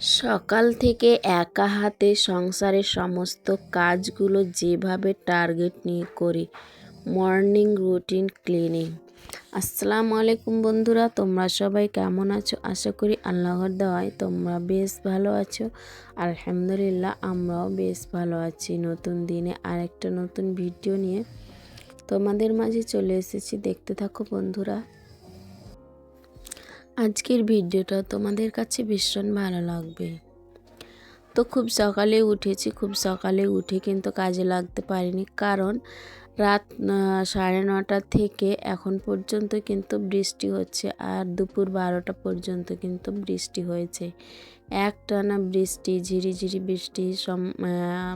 সকাল থেকে একা হাতে সংসারের সমস্ত কাজগুলো যেভাবে টার্গেট নিয়ে করি, মর্নিং রুটিন ক্লিনিং। আসসালামু আলাইকুম বন্ধুরা, তোমরা সবাই কেমন আছো? আশা করি আল্লাহর দেওয়ায় তোমরা বেশ ভালো আছো। আলহামদুলিল্লাহ, আমরাও বেশ ভালো আছি। নতুন দিনে আরেকটা নতুন ভিডিও নিয়ে তোমাদের মাঝে চলে এসেছি। দেখতে থাকো বন্ধুরা। আজকের ভিডিওটা তোমাদের কাছে ভীষণ ভালো লাগবে। তো খুব সকালে উঠেছি, খুব সকালে উঠে কিন্তু কাজে লাগতে পারিনি কারণ রাত সাড়ে নটা থেকে এখন পর্যন্ত কিন্তু বৃষ্টি হচ্ছে আর দুপুর বারোটা পর্যন্ত কিন্তু বৃষ্টি হয়েছে। একটানা বৃষ্টি, ঝিরিঝিরি বৃষ্টি, সম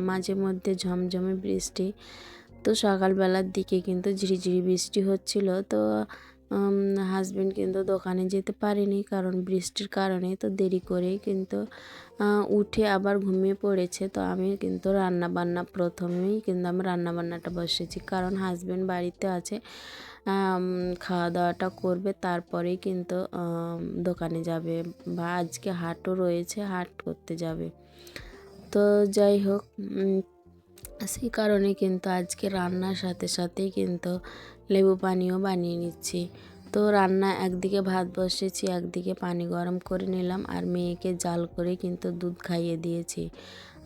মাঝে মধ্যে ঝমঝমে বৃষ্টি। তো সকালবেলার দিকে কিন্তু ঝিরিঝিরি বৃষ্টি হচ্ছিল। তো হাজব্যান্ড কিন্তু দোকানে যেতে পারেনি কারণ বৃষ্টির কারণে তো দেরি করেই কিন্তু উঠে আবার ঘুমিয়ে পড়েছে। তো আমি কিন্তু রান্না বান্না প্রথমেই কিন্তু আমি রান্না বান্নাটা বসেছি কারণ হাজব্যান্ড বাড়িতে আছে খাওয়া দাওয়াটা করবে, তারপরেই কিন্তু দোকানে যাবে বা আজকে হাটও রয়েছে, হাট করতে যাবে। তো যাই হোক সেই কারণে কিন্তু আজকে রান্নার সাথে সাথেই কিন্তু লেবু পানিও বানিয়ে নিচ্ছি। তো রান্না একদিকে ভাত বসেছি, একদিকে পানি গরম করে নিলাম আর মেয়েকে জাল করে কিন্তু দুধ খাইয়ে দিয়েছি।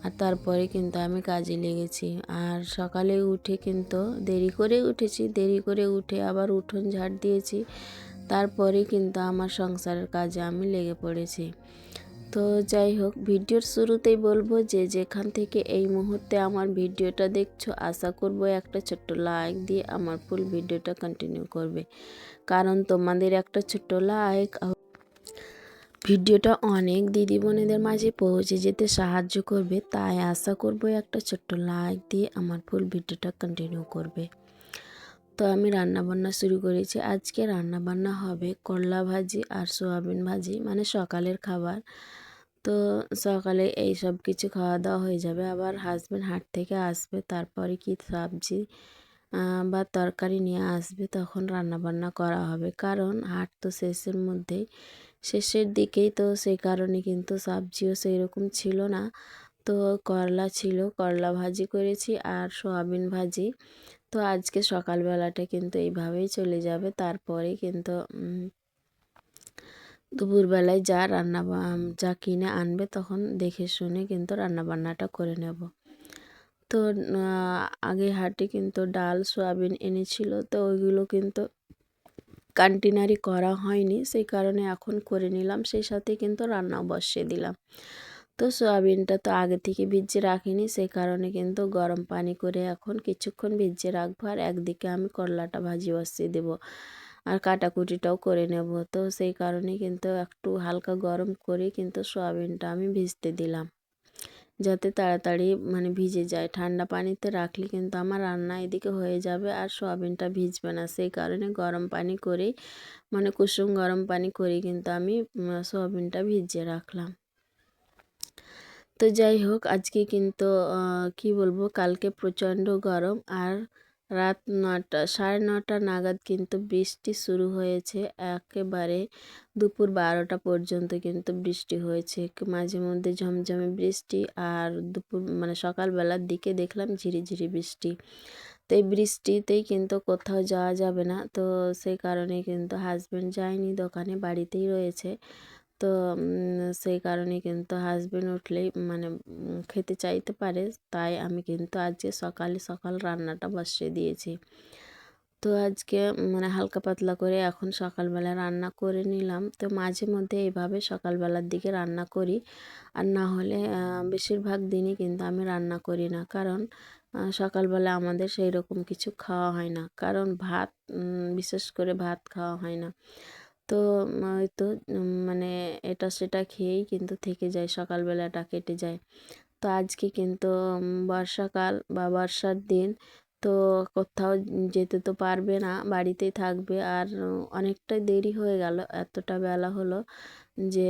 আর তারপরে কিন্তু আমি কাজে লেগেছি। আর সকালে উঠে কিন্তু দেরি করে উঠেছি, দেরি করে উঠে আবার উঠোন ঝাড় দিয়েছি। তারপরে কিন্তু আমার সংসারের কাজে আমি লেগে পড়েছি। তো যাই হোক, ভিডিওর শুরুতেই বলব যে যেখান থেকে এই মুহূর্তে আমার ভিডিওটা দেখছ, আশা করব একটা ছোট্ট লাইক দিয়ে আমার ফুল ভিডিওটা কন্টিনিউ করবে। কারণ তোমাদের একটা ছোট্ট লাইক ভিডিওটা অনেক দিদি বোনেদের মাঝে পৌঁছে যেতে সাহায্য করবে, তাই আশা করব একটা ছোট্ট লাইক দিয়ে আমার ফুল ভিডিওটা কন্টিনিউ করবে। তো আমি রান্না বান্না শুরু করেছি। আজকে রান্না বান্না হবে করলা ভাজি আর সোয়াবিন ভাজি মানে সকালের খাবার। তো সকালে এই সব কিছু খাওয়া দাওয়া হয়ে যাবে। আবার হাজব্যান্ড হাট থেকে আসবে, তারপরে কি সবজি বা তরকারি নিয়ে আসবে, তখন রান্না বান্না করা হবে। কারণ হাট তো শেষের মধ্যেই, শেষের দিকেই তো সেই কারণে কিন্তু সবজিও সেই রকম ছিল না। তো করলা ছিল, করলা ভাজি করেছি আর সোয়াবিন ভাজি। তো আজকে সকালবেলাটা কিন্তু এইভাবেই চলে যাবে, তারপরে কিন্তু দুপুরবেলায় যা রান্না যা কিনে আনবে তখন দেখে শুনে কিন্তু রান্না বান্নাটা করে নেব। তো আগে হাটে কিন্তু ডাল, সোয়াবিন এনেছিল, তো ওইগুলো কিন্তু কন্টেনারি করা হয়নি, সেই কারণে এখন করে নিলাম, সেই সাথে কিন্তু রান্নাও বসিয়ে দিলাম। তো সয়াবিনটা তো আগে থেকে ভিজিয়ে রাখিনি, সেই কারণে কিন্তু গরম পানি করে এখন কিছুক্ষণ ভিজিয়ে রাখব, আর একদিকে আমি করলাটা ভাজি বসিয়ে দেবো। আর কাটাকুটিটাও করে নেব। তো সেই কারণে কিন্তু একটু হালকা গরম করে কিন্তু সয়াবিনটা আমি ভিজতে দিলাম। যাতে তাড়াতাড়ি মানে ভিজে যায়। ঠান্ডা পানিতে রাখলে কিন্তু আমার রান্না এদিকে হয়ে যাবে আর সয়াবিনটা ভিজবে না। সেই কারণে গরম পানি করে মানে কুসুম গরম পানি করে কিন্তু আমি সয়াবিনটা ভিজিয়ে রাখলাম। তো যাই হোক, আজকে কিন্তু কি বলব? কালকে প্রচণ্ড গরম আর রাত নটা সাড়ে নটা নাগাদ কিন্তু বৃষ্টি শুরু হয়েছে। একেবারে দুপুর বারোটা পর্যন্ত কিন্তু বৃষ্টি হয়েছে। মাঝে মধ্যে ঝমঝমে বৃষ্টি আর দুপুর মানে সকালবেলার দিকে দেখলাম ঝিরিঝিরি বৃষ্টি। তো এই বৃষ্টিতেই কিন্তু কোথাও যাওয়া যাবে না। তো সেই কারণে কিন্তু হাজব্যান্ড যায়নি, দোকানে, বাড়িতেই রয়েছে। তো সেই কারণে কিন্তু হাজব্যান্ড উঠলেই মানে খেতে চাইতে পারে। তাই আমি কিন্তু আজকে সকালে সকাল রান্নাটা বসিয়ে দিয়েছি। তো আজকে মানে হালকা পাতলা করে এখন সকালবেলা রান্না করে নিলাম। তো মাঝে মধ্যে এইভাবে সকালবেলার দিকে রান্না করি। আর না হলে বেশিরভাগ দিনই কিন্তু আমি রান্না করি না। কারণ সকালবেলা আমাদের সেই রকম কিছু খাওয়া হয় না। কারণ ভাত বিশেষ করে ভাত খাওয়া হয় না। তো হয়তো মানে এটা সেটা খেয়েই কিন্তু থেকে যায়, সকালবেলাটা কেটে যায়। তো আজকে কিন্তু বর্ষাকাল বা বর্ষার দিন, তো কোথাও যেতে তো পারবে না, বাড়িতেই থাকবে। আর অনেকটাই দেরি হয়ে গেল, এতটা বেলা হলো যে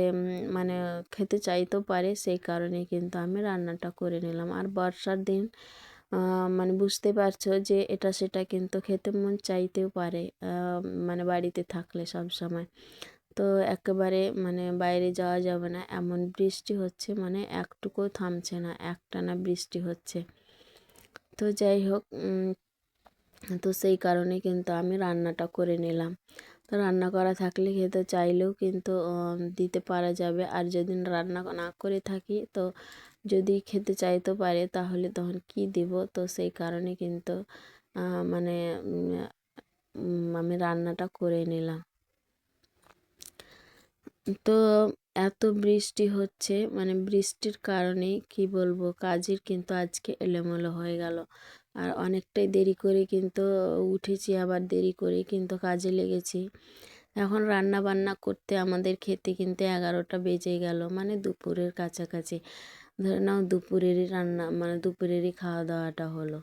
মানে খেতে চাইতেও পারে, সেই কারণে কিন্তু আমি রান্নাটা করে নিলাম। আর বর্ষার দিন মানে বুঝতে পারছ যে এটা সেটা কিন্তু খেতে মন চাইতেও পারে মানে বাড়িতে থাকলে সব সময়। তো একেবারে মানে বাইরে যাওয়া যাবে না, এমন বৃষ্টি হচ্ছে মানে একটুকুও থামছে না, একটানা বৃষ্টি হচ্ছে। তো যাই হোক তো সেই কারণে কিন্তু আমি রান্নাটা করে নিলাম। তো রান্না করা থাকলে খেতে চাইলেও কিন্তু দিতে পারা যাবে। আর যদি রান্না না করে থাকি তো যদি খেতে চাইতে পারে, তাহলে তখন কি দিব? তো সেই কারণে কিন্তু মানে আমি রান্নাটা করে নিলাম। তো এত বৃষ্টি হচ্ছে মানে বৃষ্টির কারণে কি বলব, কাজের কিন্তু আজকে এলোমেলো হয়ে গেল। আর অনেকটাই দেরি করে কিন্তু উঠেছি, আবার দেরি করে কিন্তু কাজে লেগেছি। এখন রান্না বান্না করতে আমাদের খেতে কিন্তু এগারোটা বেজে গেল মানে দুপুরের কাছাকাছি। ধরে নাও দুপুরেরই রান্না মানে দুপুরেরই খাওয়া দাওয়াটা হলো।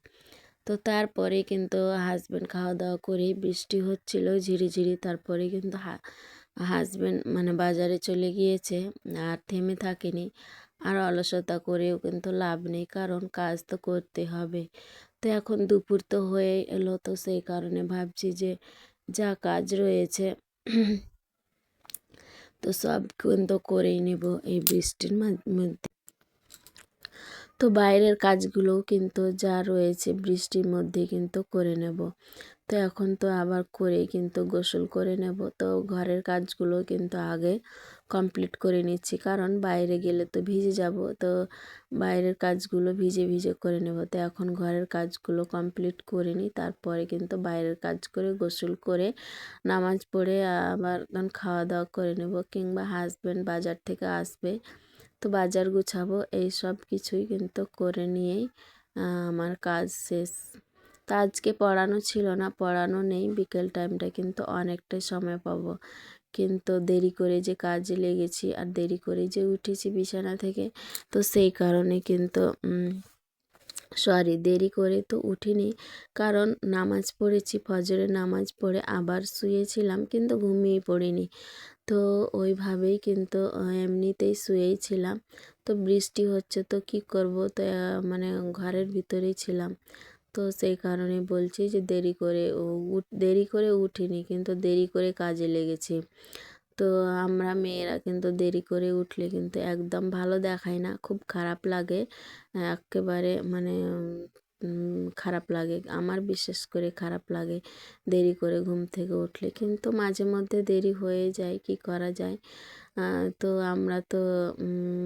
তো তারপরে কিন্তু হাজব্যান্ড খাওয়া দাওয়া করে বৃষ্টি হচ্ছিল, ঝিরিঝিরি। তারপরে কিন্তু হাজব্যান্ড মানে বাজারে চলে গিয়েছে, আর থেমে থাকেনি। আর অলসতা করেও কিন্তু লাভ নেই, কারণ কাজ তো করতে হবে। তো এখন দুপুর তো হয়ে এলো, তো সেই কারণে ভাবছি যে যা কাজ রয়েছে, তো সব কিন্তু করেই নেব এই বৃষ্টির মধ্যে। তো বাইরের কাজগুলোও কিন্তু যা রয়েছে বৃষ্টির মধ্যে কিন্তু করে নেব। তো এখন তো আবার করে কিন্তু গোসল করে নেব। তো ঘরের কাজগুলো কিন্তু আগে কমপ্লিট করে নিচ্ছি। কারণ বাইরে গেলে তো ভিজে যাব। তো বাইরের কাজগুলো ভিজে ভিজে করে নেব। তো এখন ঘরের কাজগুলো কমপ্লিট করে নিই। তারপরে কিন্তু বাইরের কাজ করে গোসল করে নামাজ পড়ে আবার খাওয়া দাওয়া করে নেব। কিংবা হাজব্যান্ড বাজার থেকে আসবে। তো বাজার গুছাবো, এই সব কিছুই কিন্তু করে নিয়েই আমার কাজ শেষ। তা আজকে পড়ানো ছিল না, পড়ানো নেই, বিকেল টাইমটা কিন্তু অনেকটাই সময় পাবো। কিন্তু দেরি করে যে কাজে লেগেছি আর দেরি করে যে উঠেছি বিছানা থেকে, তো সেই কারণে কিন্তু সরি দেরি করে তো উঠিনি। কারণ নামাজ পড়েছি, ফজরের নামাজ পড়ে আবার শুয়েছিলাম, কিন্তু ঘুমিয়ে পড়িনি। তো ওইভাবেই কিন্তু এমনিতেই শুয়েই ছিলাম। তো বৃষ্টি হচ্ছে তো কি করব? তো মানে ঘরের ভিতরেই ছিলাম। তো সেই কারণে বলছি যে দেরি করে দেরি করে উঠিনি কিন্তু দেরি করে কাজে লেগেছি। তো আমরা মেয়েরা কিন্তু দেরি করে উঠলে কিন্তু একদম ভালো দেখায় না, খুব খারাপ লাগে। একেবারে মানে খারাপ লাগে, আমার বিশেষ করে খারাপ লাগে দেরি করে ঘুম থেকে উঠলে। কিন্তু মাঝে মধ্যে দেরি হয়ে যায়, কী করা যায়? তো আমরা তো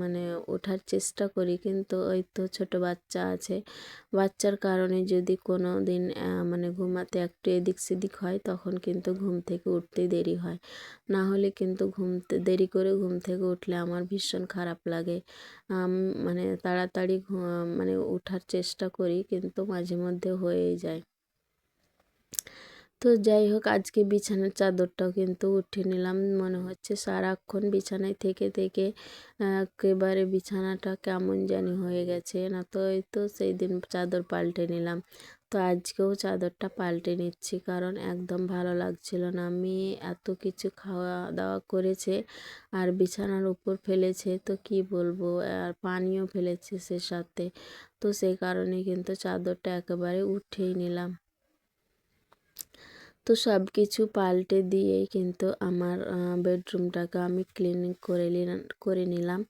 মানে ওঠার চেষ্টা করি। কিন্তু ওই তো ছোটো বাচ্চা আছে। বাচ্চার কারণে যদি কোনো দিন মানে ঘুমাতে একটু এদিক সেদিক হয়, তখন কিন্তু ঘুম থেকে উঠতে দেরি হয়। না হলে কিন্তু ঘুমতে দেরি করে ঘুম থেকে উঠলে আমার ভীষণ খারাপ লাগে। মানে তাড়াতাড়ি মানে ওঠার চেষ্টা করি, কিন্তু মাঝে মধ্যে হয়েই যায়। তো যাই হোক, আজকে বিছানার চাদরটাও কিন্তু উঠে নিলাম। মনে হচ্ছে সারাক্ষণ বিছানায় থেকে থেকে একেবারে বিছানাটা কেমন জানি হয়ে গেছে। না তো, এই তো সেই দিন চাদর পাল্টে নিলাম। তো আজকেও চাদরটা পাল্টে নিচ্ছি কারণ একদম ভালো লাগছিল না। আমি এত কিছু খাওয়া দাওয়া করেছে আর বিছানার উপর ফেলেছে, তো কি বলব? আর পানিও ফেলেছে সে সাথে। তো সেই কারণে কিন্তু চাদরটা একেবারে উঠেই নিলাম। তো সব কিছু পাল্টে দিয়ে কিন্তু আমার বেডরুমটাকে আমি ক্লিন করে করে নিলাম।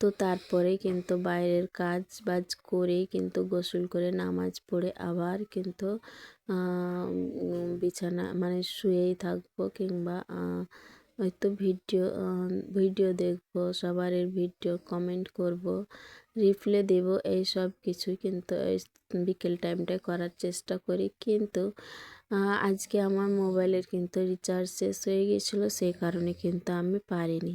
তো তারপরে কিন্তু বাইরের কাজ বাজ করে কিন্তু গোসল করে নামাজ পড়ে আবার কিন্তু বিছানা মানে শুয়েই থাকব কিংবা হয়তো ভিডিও ভিডিও দেখব সবার ভিডিও কমেন্ট করব রিপ্লে দেব, এই সব কিছু কিন্তু এই বিকেল টাইমটায় করার চেষ্টা করি। কিন্তু আজকে আমার মোবাইলের কিন্তু রিচার্জ শেষ হয়ে গিয়েছিল সেই কারণে কিন্তু আমি পারিনি।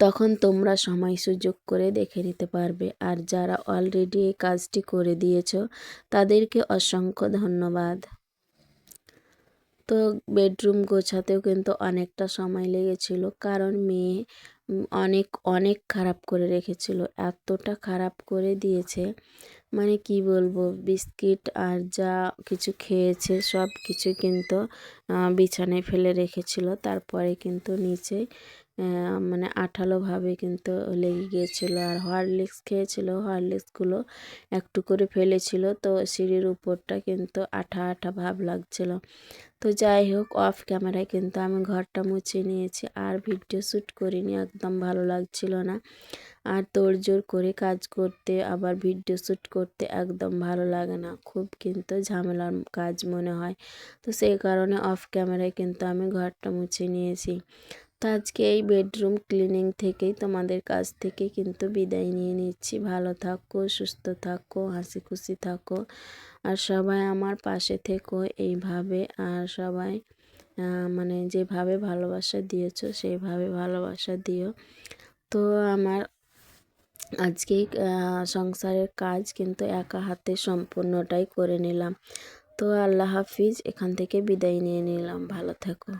তখন তোমরা সময় সুযোগ করে দেখে নিতে পারবে। আর যারা অলরেডি এই কাজটি করে দিয়েছ, তাদেরকে অসংখ্য ধন্যবাদ। তো বেডরুম গোছাতেও কিন্তু অনেকটা সময় লেগেছিল, কারণ মেয়ে অনেক অনেক খারাপ করে রেখেছিল, এতটা খারাপ করে দিয়েছে। মানে কি বলব, বিস্কিট আর যা কিছু খেয়েছে সব কিছু কিন্তু বিছানায় ফেলে রেখেছিল, তারপরে কিন্তু নিচে মানে আঠালোভাবে কিন্তু লেগে গিয়েছিল আর হরলিক্স খেয়েছিল। হরলিক্সগুলো একটু করে ফেলেছিল তো সিঁড়ির উপরটা কিন্তু আঠা আঠা ভাব লাগছিল। তো যাই হোক অফ ক্যামেরায় কিন্তু আমি ঘরটা মুছে নিয়েছি আর ভিডিও শ্যুট করিনি, একদম ভালো লাগছিল না। আর তোড়জোড় করে কাজ করতে, আবার ভিডিও শ্যুট করতে একদম ভালো লাগে না। খুব কিন্তু ঝামেলার কাজ মনে হয়। তো সেই কারণে অফ ক্যামেরায় কিন্তু আমি ঘরটা মুছে নিয়েছি। তো আজকে এই বেডরুম ক্লিনিং থেকেই তোমাদের কাছ থেকে কিন্তু বিদায় নিয়ে নিচ্ছি। ভালো থাকো সুস্থ থাকো হাসি খুশি থাকো। আর সবাই আমার পাশে থেকো এইভাবে। আর সবাই মানে যেভাবে ভালোবাসা দিয়েছ সেইভাবে ভালোবাসা দিও। তো আমার আজকেই আহ, সংসারের কাজ কিন্তু একা হাতে সম্পূর্ণটাই করে নিলাম। তো আল্লাহ হাফিজ এখান থেকে বিদায় নিয়ে নিলাম। ভালো থেকো।